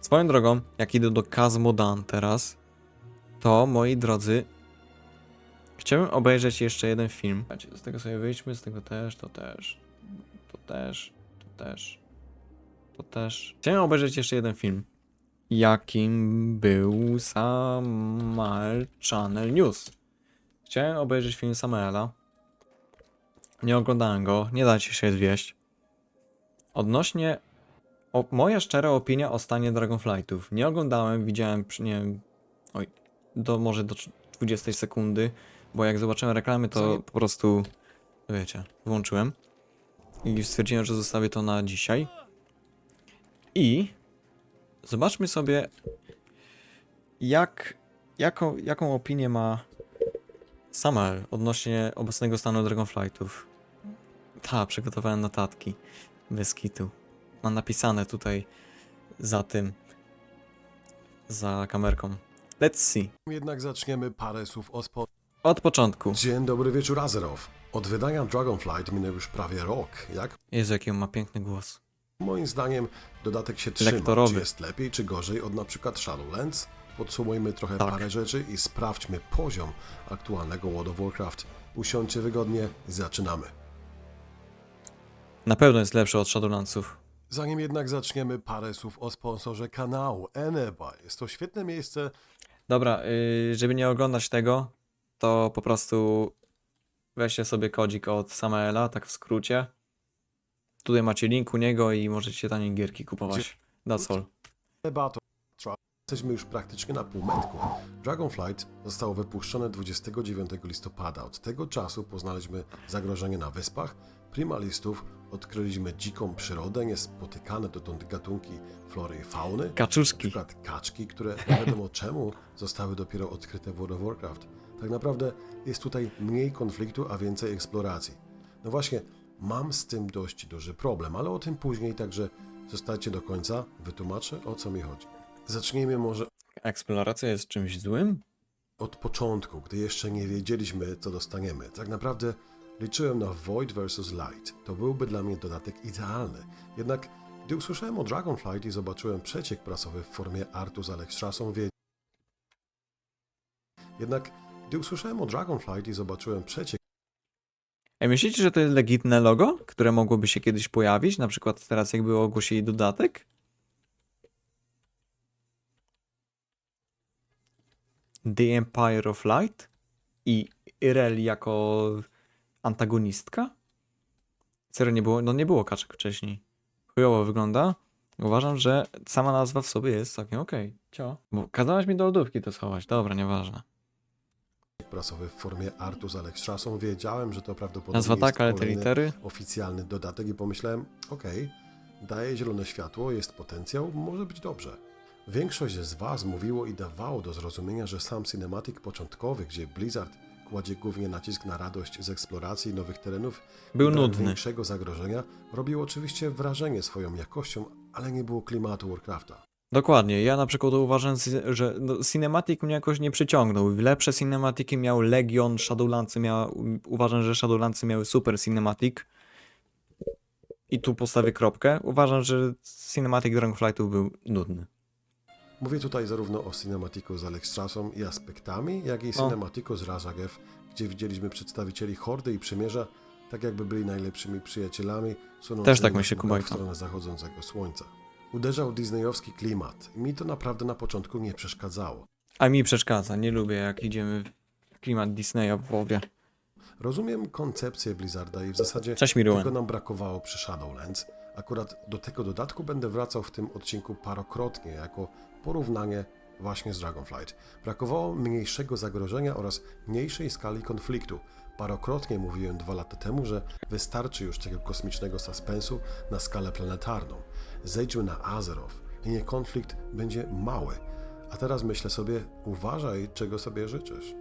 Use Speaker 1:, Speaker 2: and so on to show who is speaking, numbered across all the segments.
Speaker 1: Swoją drogą, jak idę do Kazmodan teraz, to moi drodzy, chciałbym obejrzeć jeszcze jeden film. Z tego sobie wyjdźmy, z tego też, to też, to też, to też, to też. Chciałem obejrzeć jeszcze jeden film, jakim był Samuel Channel News. Chciałem obejrzeć film Samuela. Nie oglądałem go, nie dajcie się zwieść. Odnośnie o, moja szczera opinia o stanie Dragonflightów. Nie oglądałem, widziałem, nie wiem, oj, do może do 20 sekundy, bo jak zobaczyłem reklamy, to po prostu, wiecie, włączyłem i stwierdziłem, że zostawię to na dzisiaj. I zobaczmy sobie, jak, jaką, jaką opinię ma Samuel odnośnie obecnego stanu Dragonflightów. Ta, przygotowałem notatki. Bez kitu. Mam napisane tutaj za tym, za kamerką. Let's see.
Speaker 2: Jednak zaczniemy parę słów o spo...
Speaker 1: Od początku.
Speaker 2: Dzień dobry wieczór, Azeroth. Od wydania Dragonflight minął już prawie rok. Jak
Speaker 1: Jezu, jaki on ma piękny głos.
Speaker 2: moim zdaniem dodatek się trzyma?
Speaker 1: Lektorowy.
Speaker 2: Czy jest lepiej, czy gorzej od na przykład Shadowlands? Podsumujmy trochę
Speaker 1: Tak.
Speaker 2: parę rzeczy i sprawdźmy poziom aktualnego World of Warcraft. Usiądźcie wygodnie, zaczynamy.
Speaker 1: Na pewno jest lepszy od Shadowlandsów.
Speaker 2: Zanim jednak zaczniemy, parę słów o sponsorze kanału Eneba. Jest to świetne miejsce,
Speaker 1: Dobra, yy, żeby nie oglądać tego, to po prostu weźcie sobie kodzik od Samuela, tak w skrócie. Tutaj macie link u niego i możecie tanie gierki kupować. That's all.
Speaker 2: Eneba to trwa. Jesteśmy już praktycznie na półmetku. Dragonflight zostało wypuszczone 29 listopada. Od tego czasu poznaliśmy zagrożenie na wyspach, primalistów, odkryliśmy dziką przyrodę, niespotykane dotąd gatunki flory i fauny, na
Speaker 1: Kaczuszki.
Speaker 2: przykład kaczki, które nie wiadomo czemu zostały dopiero odkryte w World of Warcraft. Tak naprawdę jest tutaj mniej konfliktu, a więcej eksploracji. No właśnie, mam z tym dość duży problem, ale o tym później, także zostańcie do końca, wytłumaczę o co mi chodzi. Zacznijmy może
Speaker 1: Eksploracja jest czymś złym?
Speaker 2: od początku, gdy jeszcze nie wiedzieliśmy, co dostaniemy. Tak naprawdę liczyłem na Void vs. Light. To byłby dla mnie dodatek idealny. Jednak gdy usłyszałem o Dragonflight i zobaczyłem przeciek prasowy w formie artu z Alexstrasą, wie... Jednak gdy usłyszałem o Dragonflight i zobaczyłem przeciek
Speaker 1: Ej, myślicie, że to jest legitne logo, które mogłoby się kiedyś pojawić? Na przykład teraz jakby ogłosili dodatek? The Empire of Light i Irel jako antagonistka? Serio nie było? No nie było kaczek wcześniej. Chujowo wygląda. Uważam, że sama nazwa w sobie jest całkiem okej. Cio. Bo kazałaś mi do lodówki to schować. Dobra, nieważne.
Speaker 2: prasowy w formie artu z Alexstrasą, wiedziałem, że to prawdopodobnie
Speaker 1: Nazwa
Speaker 2: jest
Speaker 1: tak, ale te
Speaker 2: kolejny
Speaker 1: litery?
Speaker 2: oficjalny dodatek i pomyślałem, okej, daje zielone światło, jest potencjał, może być dobrze. Większość z Was mówiło i dawało do zrozumienia, że sam cinematic początkowy, gdzie Blizzard kładzie głównie nacisk na radość z eksploracji nowych terenów
Speaker 1: Był nudny.
Speaker 2: większego zagrożenia, robił oczywiście wrażenie swoją jakością, ale nie było klimatu Warcrafta.
Speaker 1: Dokładnie. Ja na przykład uważam, że no, Cinematic mnie jakoś nie przyciągnął. Lepsze Cinematiki miał Legion, Shadowlandsy miał... Uważam, że Shadowlandsy miały super Cinematic. I tu postawię kropkę. Uważam, że Cinematic Dragonflightów był nudny.
Speaker 2: Mówię tutaj zarówno o cinematiku z Alexstrasą i aspektami, jak i cinematiku z Razagev, gdzie widzieliśmy przedstawicieli Hordy i Przymierza, tak jakby byli najlepszymi przyjacielami, sunącymi
Speaker 1: Też tak
Speaker 2: na
Speaker 1: myślę,
Speaker 2: smugach w stronę zachodzącego słońca. Uderzał disneyowski klimat i mi to naprawdę na początku nie przeszkadzało.
Speaker 1: A mi przeszkadza. Nie lubię, jak idziemy w klimat Disneya w WoWie.
Speaker 2: Rozumiem koncepcję Blizzarda i w zasadzie
Speaker 1: Cześć,
Speaker 2: tego
Speaker 1: Miruen.
Speaker 2: nam brakowało przy Shadowlands. Akurat do tego dodatku będę wracał w tym odcinku parokrotnie, jako porównanie właśnie z Dragonflight. Brakowało mniejszego zagrożenia oraz mniejszej skali konfliktu. Parokrotnie mówiłem dwa lata temu, że wystarczy już tego kosmicznego suspensu na skalę planetarną. Zejdźmy na Azeroth i konflikt będzie mały. A teraz myślę sobie, uważaj, czego sobie życzysz.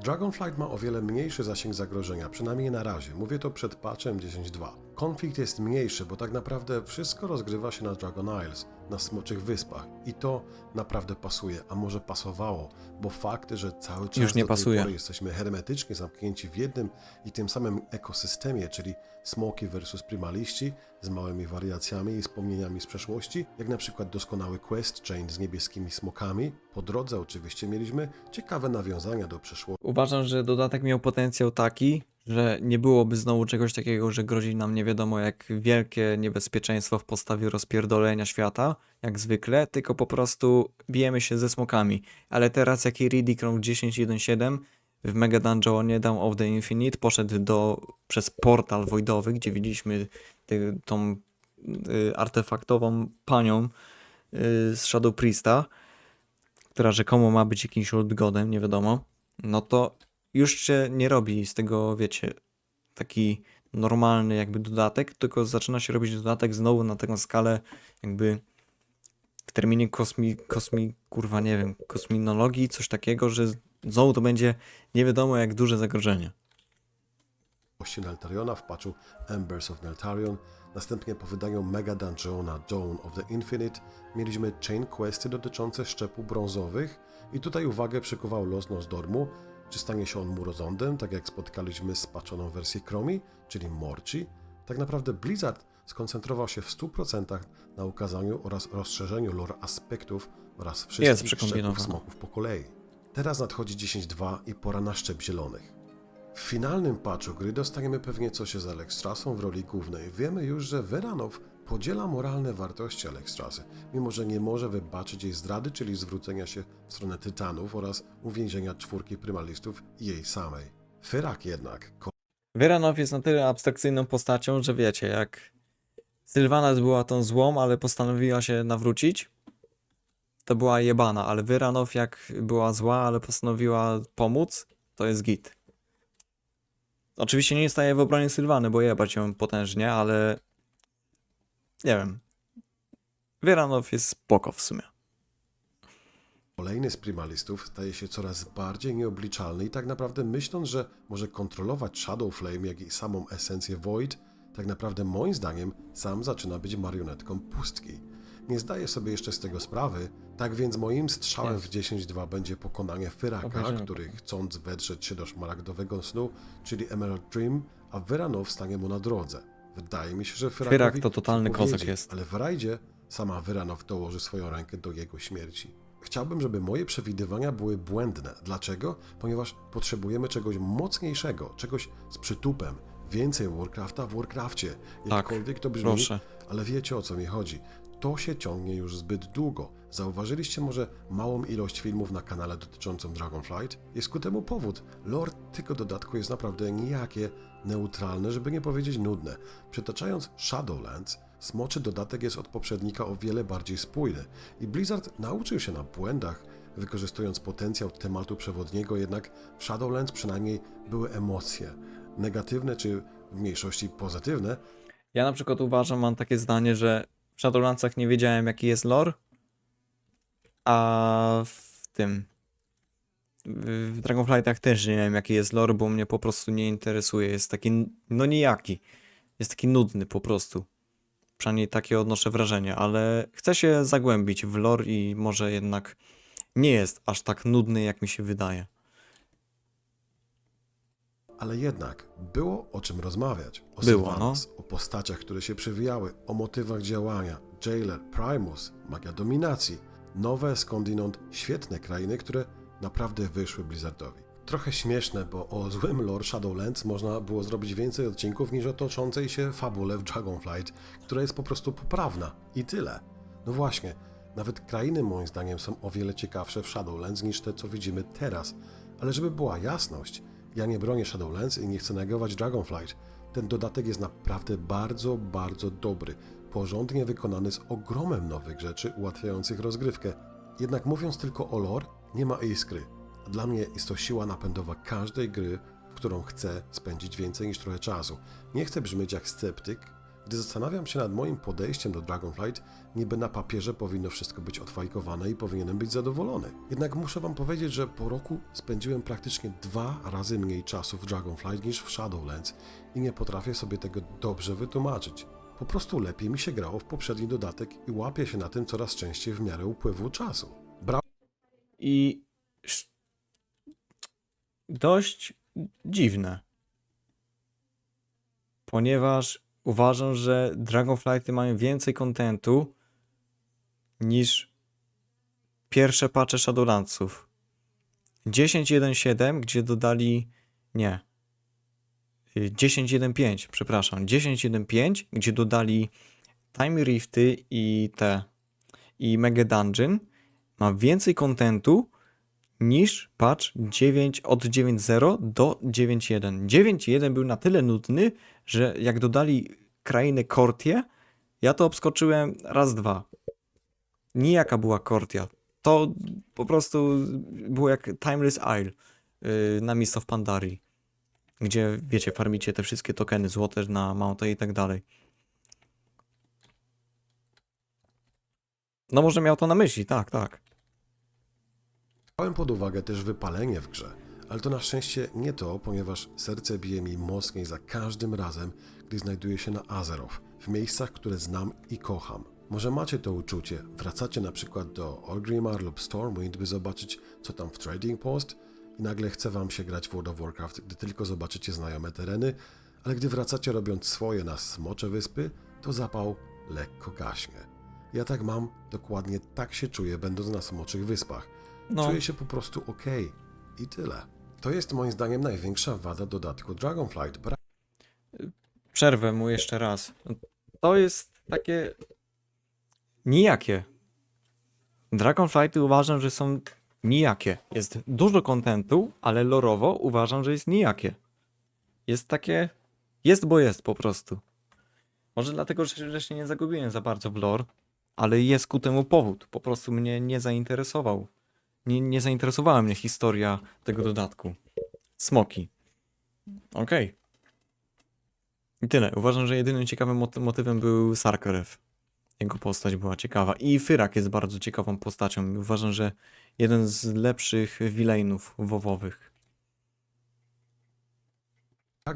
Speaker 2: Dragonflight ma o wiele mniejszy zasięg zagrożenia, przynajmniej na razie. Mówię to przed patchem 10.2. Konflikt jest mniejszy, bo tak naprawdę wszystko rozgrywa się na Dragon Isles. na Smoczych Wyspach. I to naprawdę pasuje, a może pasowało, bo fakt, że cały czas
Speaker 1: Już nie
Speaker 2: do tej
Speaker 1: pasuje.
Speaker 2: pory jesteśmy hermetycznie zamknięci w jednym i tym samym ekosystemie, czyli smoki versus primaliści z małymi wariacjami i wspomnieniami z przeszłości, jak na przykład doskonały quest chain z niebieskimi smokami. Po drodze oczywiście mieliśmy ciekawe nawiązania do przeszłości.
Speaker 1: Uważam, że dodatek miał potencjał taki, że nie byłoby znowu czegoś takiego, że grozi nam nie wiadomo jak wielkie niebezpieczeństwo w postawie rozpierdolenia świata, jak zwykle, tylko po prostu bijemy się ze smokami. Ale teraz jaki Riddick Rock 10.1.7 w Mega Dungeonie Down of the Infinite poszedł do, przez portal wojdowy, gdzie widzieliśmy ty, tą y, artefaktową panią y, z Shadow Priesta, która rzekomo ma być jakimś old godem, nie wiadomo, no to już się nie robi z tego, wiecie, taki normalny jakby dodatek, tylko zaczyna się robić dodatek znowu na taką skalę jakby w terminie kosmi, kosmi, kurwa nie wiem, kosminologii, coś takiego, że znowu to będzie nie wiadomo jak duże zagrożenie.
Speaker 2: gości Neltariona w patchu Embers of Neltarion. Następnie po wydaniu Mega Dungeona Dawn of the Infinite mieliśmy chain questy dotyczące szczepu brązowych i tutaj uwagę przykuwał los Nosdormu, czy stanie się on murozondem, tak jak spotkaliśmy spaczoną wersję Chromie, czyli Morci. Tak naprawdę Blizzard skoncentrował się w 100% na ukazaniu oraz rozszerzeniu lore aspektów oraz wszystkich szczepów smoków po kolei. Teraz nadchodzi 10.2 i pora na szczep zielonych. W finalnym patchu gry dostaniemy pewnie coś z Alexstrasą w roli głównej. Wiemy już, że Veranow podziela moralne wartości Alexstrasy, mimo że nie może wybaczyć jej zdrady, czyli zwrócenia się w stronę Tytanów oraz uwięzienia czwórki prymalistów i jej samej. Fyrak jednak,
Speaker 1: Veranow jest na tyle abstrakcyjną postacią, że wiecie, jak Sylvanas była tą złą, ale postanowiła się nawrócić, to była jebana, ale Veranow jak była zła, ale postanowiła pomóc, to jest git. Oczywiście nie staje w obronie Sylwany, bo jebać ją potężnie, ale nie wiem. Veranow jest spoko w sumie.
Speaker 2: Kolejny z primalistów staje się coraz bardziej nieobliczalny i tak naprawdę myśląc, że może kontrolować Shadow Flame, jak i samą esencję Void, tak naprawdę moim zdaniem sam zaczyna być marionetką pustki. Nie zdaję sobie jeszcze z tego sprawy, tak więc moim strzałem
Speaker 1: Jest.
Speaker 2: w 10-2 będzie pokonanie Fyraka,
Speaker 1: Obejrzymy
Speaker 2: który chcąc wedrzeć się do szmaragdowego snu, czyli Emerald Dream, a Veranow stanie mu na drodze. Wydaje mi się, że Fyrakowi
Speaker 1: Fyrak to totalny kozak jest.
Speaker 2: Ale w rajdzie sama Veranow dołoży swoją rękę do jego śmierci. Chciałbym, żeby moje przewidywania były błędne. Dlaczego? Ponieważ potrzebujemy czegoś mocniejszego, czegoś z przytupem. Więcej Warcrafta w Warcrafcie. Jakkolwiek to brzmi,
Speaker 1: proszę.
Speaker 2: ale wiecie o co mi chodzi. To się ciągnie już zbyt długo. Zauważyliście może małą ilość filmów na kanale dotyczącą Dragonflight? Jest ku temu powód. Lore tego dodatku jest naprawdę nijakie, neutralne, żeby nie powiedzieć nudne. Przytaczając Shadowlands, smoczy dodatek jest od poprzednika o wiele bardziej spójny i Blizzard nauczył się na błędach, wykorzystując potencjał tematu przewodniego, jednak w Shadowlands przynajmniej były emocje. Negatywne czy w mniejszości pozytywne,
Speaker 1: Ja na przykład uważam, mam takie zdanie, że w Shadowlandsach nie wiedziałem jaki jest lore, a w tym w Dragonflightach też nie wiem jaki jest lore, bo mnie po prostu nie interesuje. Jest taki no nijaki. Jest taki nudny po prostu. Przynajmniej takie odnoszę wrażenie, ale chcę się zagłębić w lore i może jednak nie jest aż tak nudny jak mi się wydaje.
Speaker 2: Ale jednak było o czym rozmawiać. O
Speaker 1: Było, no.
Speaker 2: Sylvanas, o postaciach, które się przewijały, o motywach działania. Jailer, Primus, magia dominacji. Nowe, skądinąd świetne krainy, które naprawdę wyszły Blizzardowi. Trochę śmieszne, bo o złym lore Shadowlands można było zrobić więcej odcinków niż o toczącej się fabule w Dragonflight, która jest po prostu poprawna. I tyle. No właśnie, nawet krainy moim zdaniem są o wiele ciekawsze w Shadowlands niż te, co widzimy teraz. Ale żeby była jasność, ja nie bronię Shadowlands i nie chcę negować Dragonflight. Ten dodatek jest naprawdę bardzo, bardzo dobry. Porządnie wykonany z ogromem nowych rzeczy ułatwiających rozgrywkę. Jednak mówiąc tylko o lore, nie ma iskry. Dla mnie jest to siła napędowa każdej gry, w którą chcę spędzić więcej niż trochę czasu. Nie chcę brzmieć jak sceptyk, gdy zastanawiam się nad moim podejściem do Dragonflight, niby na papierze powinno wszystko być odfajkowane i powinienem być zadowolony. Jednak muszę wam powiedzieć, że po roku spędziłem praktycznie dwa razy mniej czasu w Dragonflight niż w Shadowlands i nie potrafię sobie tego dobrze wytłumaczyć. Po prostu lepiej mi się grało w poprzedni dodatek i łapię się na tym coraz częściej w miarę upływu czasu. Brałem
Speaker 1: I dość dziwne. Ponieważ uważam, że Dragonflighty mają więcej kontentu niż pierwsze patche Shadowlandsów. 10.1.7, gdzie dodali. Nie. Y, 10.1.5, przepraszam. 10.1.5, gdzie dodali Time Rifty i te. i Mega Dungeon ma więcej kontentu niż patch 9 od 9.0 do 9.1. 9.1 był na tyle nudny, że jak dodali krainę Kortie, ja to obskoczyłem raz, dwa. Nijaka była Kortia. To po prostu było jak Timeless Isle yy, na Mist of Pandarii, gdzie, wiecie, farmicie te wszystkie tokeny złote na Mountain i tak dalej. No może miał to na myśli, tak, tak.
Speaker 2: Brałem pod uwagę też wypalenie w grze, ale to na szczęście nie to, ponieważ serce bije mi mocniej za każdym razem, gdy znajduję się na Azeroth, w miejscach, które znam i kocham. Może macie to uczucie, wracacie na przykład do Orgrimmar lub Stormwind, by zobaczyć, co tam w Trading Post i nagle chce wam się grać w World of Warcraft, gdy tylko zobaczycie znajome tereny, ale gdy wracacie robiąc swoje na Smocze Wyspy, to zapał lekko gaśnie. Ja tak mam, dokładnie tak się czuję, będąc na Smoczych Wyspach.
Speaker 1: No.
Speaker 2: Czuję się po prostu ok. I tyle. To jest moim zdaniem największa wada dodatku Dragonflight.
Speaker 1: Przerwę mu jeszcze raz. To jest takie nijakie. Dragonflighty uważam, że są nijakie. Jest dużo kontentu, ale lorowo uważam, że jest nijakie. Jest takie... Jest, bo jest po prostu. Może dlatego, że się nie zagubiłem za bardzo w lore, ale jest ku temu powód. Po prostu mnie nie zainteresował. Nie, nie zainteresowała mnie historia tego dodatku. Smoki. Okej. I tyle. Uważam, że jedynym ciekawym moty- motywem był Sarkarev. Jego postać była ciekawa. I Fyrak jest bardzo ciekawą postacią. Uważam, że jeden z lepszych villainów wowowych.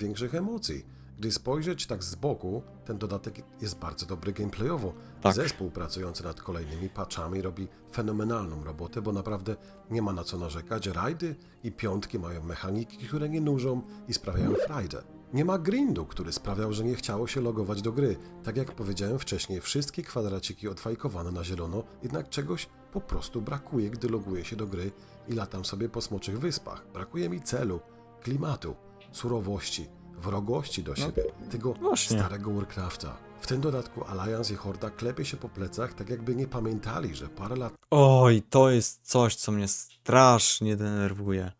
Speaker 2: większych emocji. Gdy spojrzeć tak z boku, ten dodatek jest bardzo dobry gameplayowo.
Speaker 1: Tak.
Speaker 2: Zespół pracujący nad kolejnymi patchami robi fenomenalną robotę, bo naprawdę nie ma na co narzekać. Rajdy i piątki mają mechaniki, które nie nużą i sprawiają frajdę. Nie ma grindu, który sprawiał, że nie chciało się logować do gry. Tak jak powiedziałem wcześniej, wszystkie kwadraciki odfajkowane na zielono, jednak czegoś po prostu brakuje, gdy loguję się do gry i latam sobie po smoczych wyspach. Brakuje mi celu, klimatu, surowości, wrogości do siebie, tego
Speaker 1: właśnie.
Speaker 2: starego Warcrafta. W tym dodatku Alliance i Horda klepie się po plecach, tak jakby nie pamiętali, że parę lat
Speaker 1: Oj, to jest coś, co mnie strasznie denerwuje.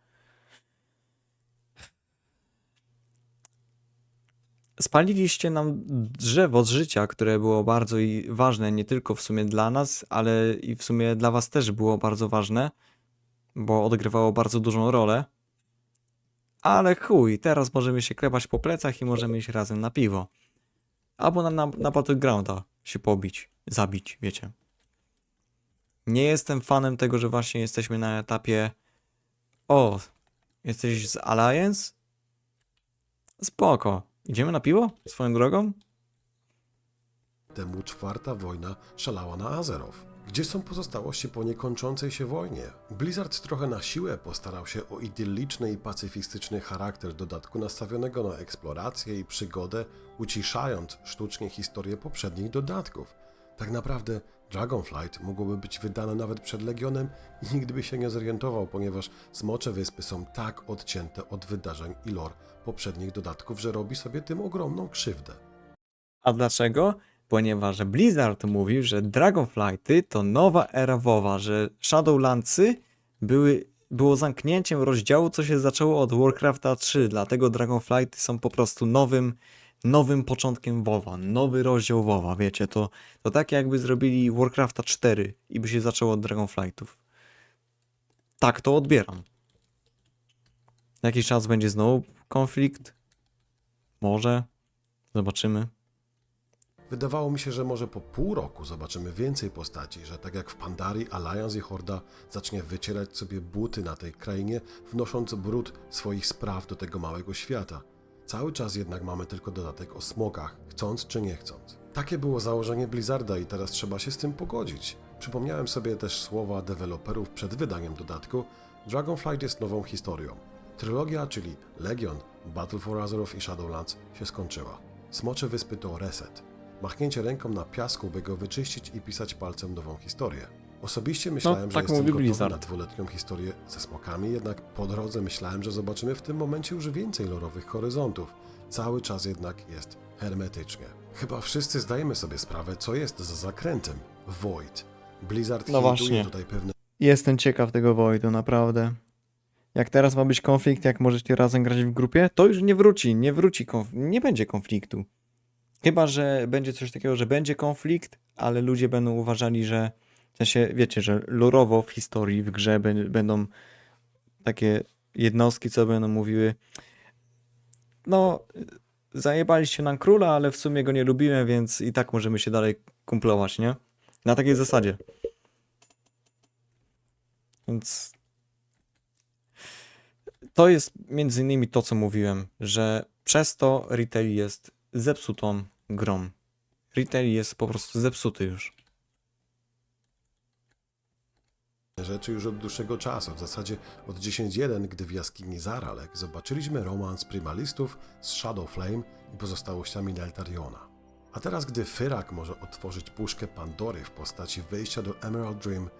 Speaker 1: Spaliliście nam drzewo z życia, które było bardzo i ważne nie tylko w sumie dla nas, ale i w sumie dla was też było bardzo ważne, bo odgrywało bardzo dużą rolę. Ale chuj, teraz możemy się klepać po plecach i możemy iść razem na piwo. Albo na, na, na Battlegrounda się pobić, zabić, wiecie. Nie jestem fanem tego, że właśnie jesteśmy na etapie. O, jesteś z Alliance? Spoko. Idziemy na piwo? Swoją drogą?
Speaker 2: temu czwarta wojna szalała na Azeroth. Gdzie są pozostałości po niekończącej się wojnie? Blizzard trochę na siłę postarał się o idylliczny i pacyfistyczny charakter dodatku nastawionego na eksplorację i przygodę, uciszając sztucznie historię poprzednich dodatków. Tak naprawdę Dragonflight mogłoby być wydane nawet przed Legionem i nikt by się nie zorientował, ponieważ Smocze Wyspy są tak odcięte od wydarzeń i lore poprzednich dodatków, że robi sobie tym ogromną krzywdę.
Speaker 1: A dlaczego? Ponieważ Blizzard mówił, że Dragonflighty to nowa era WoWa, że Shadowlandsy były, było zamknięciem rozdziału, co się zaczęło od Warcrafta 3, dlatego Dragonflighty są po prostu nowym, nowym początkiem WoWa, nowy rozdział WoWa, wiecie, to, to tak jakby zrobili Warcrafta 4 i by się zaczęło od Dragonflightów. Tak to odbieram. Jakiś czas będzie znowu konflikt? Może. Zobaczymy.
Speaker 2: Wydawało mi się, że może po pół roku zobaczymy więcej postaci, że tak jak w Pandarii, Alliance i Horda zacznie wycierać sobie buty na tej krainie, wnosząc brud swoich spraw do tego małego świata. Cały czas jednak mamy tylko dodatek o smokach, chcąc czy nie chcąc. Takie było założenie Blizzarda i teraz trzeba się z tym pogodzić. Przypomniałem sobie też słowa deweloperów przed wydaniem dodatku. Dragonflight jest nową historią. Trylogia, czyli Legion, Battle for Azeroth i Shadowlands się skończyła. Smocze Wyspy to reset. Machnięcie ręką na piasku, by go wyczyścić i pisać palcem nową historię. Osobiście myślałem, że
Speaker 1: tak
Speaker 2: jestem gotowy
Speaker 1: Blizzard.
Speaker 2: na dwuletnią historię ze smokami, jednak po drodze myślałem, że zobaczymy w tym momencie już więcej lorowych horyzontów. Cały czas jednak jest hermetycznie. Chyba wszyscy zdajemy sobie sprawę, co jest za zakrętem. Void. Blizzard
Speaker 1: No właśnie.
Speaker 2: tutaj pewne
Speaker 1: Jestem ciekaw tego Voidu, naprawdę. Jak teraz ma być konflikt, jak możecie razem grać w grupie, to już nie wróci, nie wróci, konf- nie będzie konfliktu. Chyba, że będzie coś takiego, że będzie konflikt, ale ludzie będą uważali, że w sensie, wiecie, że lorowo w historii, w grze bę- będą takie jednostki, co będą mówiły no, zajebaliście nam króla, ale w sumie go nie lubiłem, więc i tak możemy się dalej kumplować, nie? Na takiej zasadzie. Więc to jest między innymi to, co mówiłem, że przez to retail jest zepsutą grą. Retail jest po prostu zepsuty już.
Speaker 2: rzeczy już od dłuższego czasu, w zasadzie od 10.1, gdy w jaskini Zaralek zobaczyliśmy romans primalistów z Shadowflame i pozostałościami Neltariona. A teraz, gdy Fyrak może otworzyć puszkę Pandory w postaci wejścia do Emerald Dream,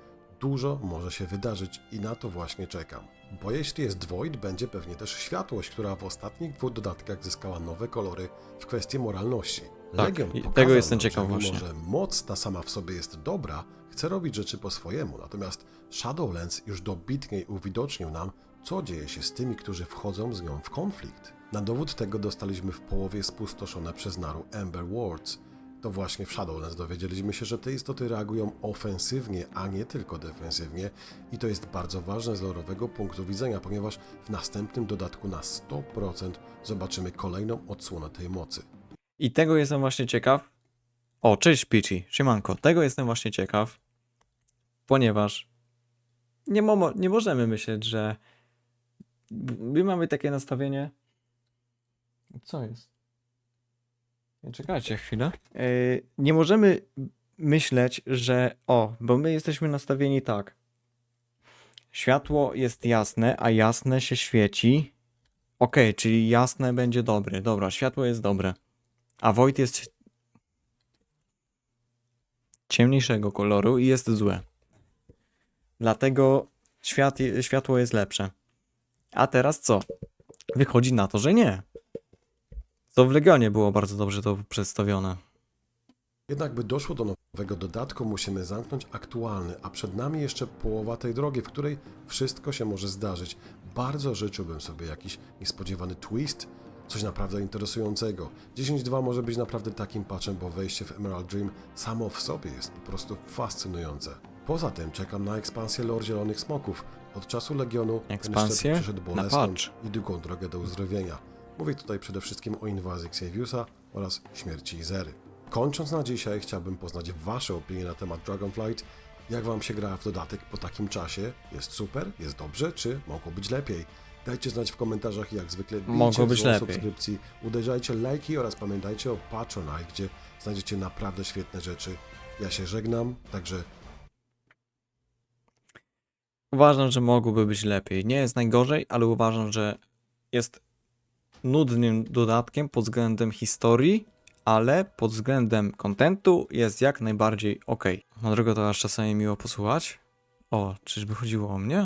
Speaker 2: dużo może się wydarzyć i na to właśnie czekam. Bo jeśli jest Void, będzie pewnie też światłość, która w ostatnich dwóch dodatkach zyskała nowe kolory w kwestii moralności.
Speaker 1: Tak,
Speaker 2: Legion
Speaker 1: i tego jestem ciekaw
Speaker 2: że mimo,
Speaker 1: właśnie.
Speaker 2: że moc ta sama w sobie jest dobra, chce robić rzeczy po swojemu, natomiast Shadowlands już dobitniej uwidocznił nam, co dzieje się z tymi, którzy wchodzą z nią w konflikt. Na dowód tego dostaliśmy w połowie spustoszone przez naru Ember Wards. To właśnie w Shadowlands dowiedzieliśmy się, że te istoty reagują ofensywnie, a nie tylko defensywnie i to jest bardzo ważne z lorowego punktu widzenia, ponieważ w następnym dodatku na 100% zobaczymy kolejną odsłonę tej mocy.
Speaker 1: I tego jestem właśnie ciekaw. O, cześć Pichi, siemanko. Tego jestem właśnie ciekaw, ponieważ nie, mo nie możemy myśleć, że my mamy takie nastawienie. Co jest? Czekajcie chwilę. Yy, nie możemy myśleć, że o, bo my jesteśmy nastawieni tak. Światło jest jasne, a jasne się świeci. Okej, czyli jasne będzie dobre. Dobra, światło jest dobre. A Void jest ciemniejszego koloru i jest złe. Dlatego świat, światło jest lepsze. A teraz co? Wychodzi na to, że nie. To w Legionie było bardzo dobrze to przedstawione.
Speaker 2: Jednak by doszło do nowego dodatku, musimy zamknąć aktualny, a przed nami jeszcze połowa tej drogi, w której wszystko się może zdarzyć. Bardzo życzyłbym sobie jakiś niespodziewany twist, coś naprawdę interesującego. 10.2 może być naprawdę takim patchem, bo wejście w Emerald Dream samo w sobie jest po prostu fascynujące. Poza tym czekam na ekspansję Lord Zielonych Smoków. Od czasu Legionu
Speaker 1: Ekspansję? Na
Speaker 2: bolesną i długą drogę do uzdrowienia. Mówię tutaj przede wszystkim o inwazji Xaviusa oraz śmierci Izery. Kończąc na dzisiaj, chciałbym poznać Wasze opinie na temat Dragonflight. Jak Wam się gra w dodatek po takim czasie? Jest super? Jest dobrze? Czy mogło być lepiej? Dajcie znać w komentarzach, jak zwykle
Speaker 1: Mogło być lepiej.
Speaker 2: subskrypcji, uderzajcie lajki oraz pamiętajcie o Patronite, gdzie znajdziecie naprawdę świetne rzeczy. Ja się żegnam, także
Speaker 1: Uważam, że mogłoby być lepiej. Nie jest najgorzej, ale uważam, że jest nudnym dodatkiem pod względem historii, ale pod względem kontentu jest jak najbardziej ok. Drogę to aż czasami miło posłuchać. O, czyżby chodziło o mnie?